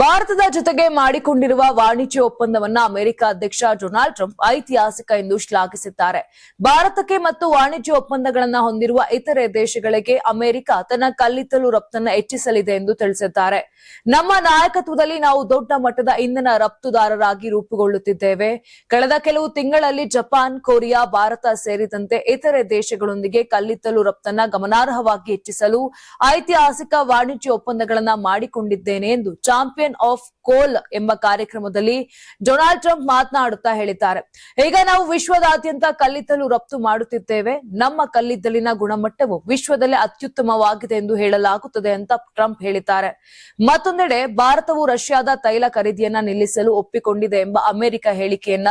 ಭಾರತದ ಜೊತೆಗೆ ಮಾಡಿಕೊಂಡಿರುವ ವಾಣಿಜ್ಯ ಒಪ್ಪಂದವನ್ನ ಅಮೆರಿಕ ಅಧ್ಯಕ್ಷ ಡೊನಾಲ್ಡ್ ಟ್ರಂಪ್ ಐತಿಹಾಸಿಕ ಎಂದು ಶ್ಲಾಘಿಸಿದ್ದಾರೆ. ಭಾರತಕ್ಕೆ ಮತ್ತು ವಾಣಿಜ್ಯ ಒಪ್ಪಂದಗಳನ್ನ ಹೊಂದಿರುವ ಇತರೆ ದೇಶಗಳಿಗೆ ಅಮೆರಿಕ ತನ್ನ ಕಲ್ಲಿದ್ದಲು ರಫ್ತನ್ನ ಹೆಚ್ಚಿಸಲಿದೆ ಎಂದು ತಿಳಿಸಿದ್ದಾರೆ. ನಮ್ಮ ನಾಯಕತ್ವದಲ್ಲಿ ನಾವು ದೊಡ್ಡ ಮಟ್ಟದ ಇಂಧನ ರಫ್ತುದಾರರಾಗಿ ರೂಪುಗೊಳ್ಳುತ್ತಿದ್ದೇವೆ. ಕಳೆದ ಕೆಲವು ತಿಂಗಳಲ್ಲಿ ಜಪಾನ್, ಕೊರಿಯಾ, ಭಾರತ ಸೇರಿದಂತೆ ಇತರೆ ದೇಶಗಳೊಂದಿಗೆ ಕಲ್ಲಿದ್ದಲು ರಫ್ತನ್ನ ಗಮನಾರ್ಹವಾಗಿ ಹೆಚ್ಚಿಸಲು ಐತಿಹಾಸಿಕ ವಾಣಿಜ್ಯ ಒಪ್ಪಂದಗಳನ್ನ ಮಾಡಿಕೊಂಡಿದ್ದೇನೆ ಎಂದು ಚಾಂಪಿಯನ್ ಆಫ್ ಕೋಲ್ ಎಂಬ ಕಾರ್ಯಕ್ರಮದಲ್ಲಿ ಡೊನಾಲ್ಡ್ ಟ್ರಂಪ್ ಮಾತನಾಡುತ್ತಾ ಹೇಳಿದ್ದಾರೆ. ಈಗ ನಾವು ವಿಶ್ವದಾದ್ಯಂತ ಕಲ್ಲಿದ್ದಲು ರಫ್ತು ಮಾಡುತ್ತಿದ್ದೇವೆ. ನಮ್ಮ ಕಲ್ಲಿದ್ದಲಿನ ಗುಣಮಟ್ಟವು ವಿಶ್ವದಲ್ಲೇ ಅತ್ಯುತ್ತಮವಾಗಿದೆ ಎಂದು ಹೇಳಲಾಗುತ್ತದೆ ಅಂತ ಟ್ರಂಪ್ ಹೇಳಿದ್ದಾರೆ. ಮತ್ತೊಂದೆಡೆ ಭಾರತವು ರಷ್ಯಾದ ತೈಲ ಖರೀದಿಯನ್ನ ನಿಲ್ಲಿಸಲು ಒಪ್ಪಿಕೊಂಡಿದೆ ಎಂಬ ಅಮೆರಿಕ ಹೇಳಿಕೆಯನ್ನ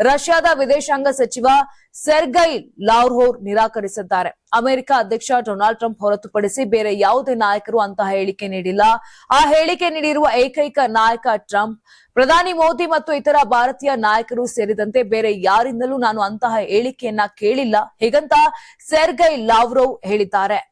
ರಷ್ಯಾದ ವಿದೇಶಾಂಗ ಸಚಿವ ಸೆರ್ಗೈ ಲಾವ್ರೋವ್ ನಿರಾಕರಿಸಿದ್ದಾರೆ. ಅಮೆರಿಕ ಅಧ್ಯಕ್ಷ ಡೊನಾಲ್ಡ್ ಟ್ರಂಪ್ ಹೊರತುಪಡಿಸಿ ಬೇರೆ ಯಾವುದೇ ನಾಯಕರು ಅಂತಹ ಹೇಳಿಕೆ ನೀಡಿಲ್ಲ. ಆ ಹೇಳಿಕೆ ನೀಡಿರುವ ಏಕೈಕ ನಾಯಕ ಟ್ರಂಪ್, ಪ್ರಧಾನಿ ಮೋದಿ ಮತ್ತು ಇತರ ಭಾರತೀಯ ನಾಯಕರು ಸೇರಿದಂತೆ ಬೇರೆ ಯಾರಿಂದಲೂ ನಾನು ಅಂತಹ ಹೇಳಿಕೆಯನ್ನ ಕೇಳಿಲ್ಲ. ಹೀಗಂತ? ಸೆರ್ಗೈ ಲಾವ್ರೋವ್ ಹೇಳಿದ್ದಾರೆ.